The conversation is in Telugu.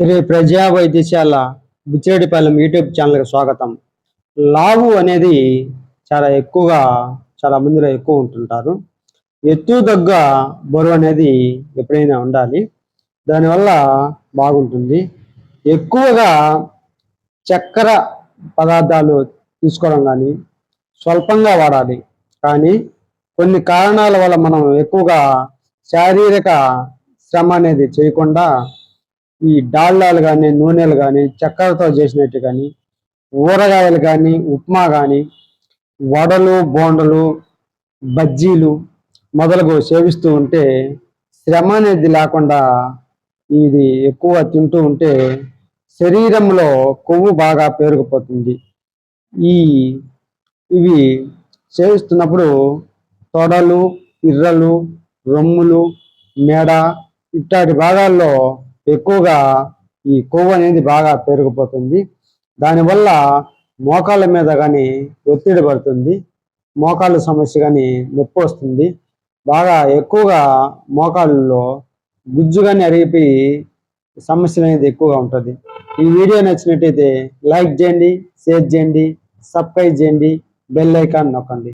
శ్రీ ప్రజా వైద్యశాల బుచ్చిరెడ్డిపాలెం యూట్యూబ్ ఛానల్కి స్వాగతం. లావు అనేది చాలా ఎక్కువగా చాలా మందిలో ఎక్కువ ఉంటుంటారు. ఎత్తు దగ్గ బరువు అనేది ఎప్పుడైనా ఉండాలి. దానివల్ల బాగుంటుంది. ఎక్కువగా చక్కెర పదార్థాలు తీసుకోవడం కానీ స్వల్పంగా వాడాలి. కానీ కొన్ని కారణాల వల్ల మనం ఎక్కువగా శారీరక శ్రమ అనేది చేయకుండా ఈ డాల్డాలు కానీ నూనెలు కానీ చక్కెరతో చేసినట్టు కానీ ఊరగాయలు కానీ ఉప్మా కానీ వడలు బోండలు బజ్జీలు మొదలుగు సేవిస్తూ ఉంటే శ్రమ అనేది లేకుండా ఇది ఎక్కువ తింటూ ఉంటే శరీరంలో కొవ్వు బాగా పేరుకుపోతుంది. ఈ ఇవి సేవిస్తున్నప్పుడు తొడలు ఇర్రలు రొమ్ములు మెడ ఇట్లాంటి భాగాల్లో ఎక్కువగా ఈ కొవ్వు అనేది బాగా పెరిగిపోతుంది. దానివల్ల మోకాళ్ళ మీద కానీ ఒత్తిడి పడుతుంది. మోకాళ్ళ సమస్య కానీ నొప్పి వస్తుంది. బాగా ఎక్కువగా మోకాళ్ళలో గుజ్జు కానీ అరిగిపోయి సమస్యలు అనేది ఎక్కువగా ఉంటుంది. ఈ వీడియో నచ్చినట్టయితే లైక్ చేయండి షేర్ చేయండి సబ్స్క్రైబ్ చేయండి బెల్ ఐకాన్ నొక్కండి.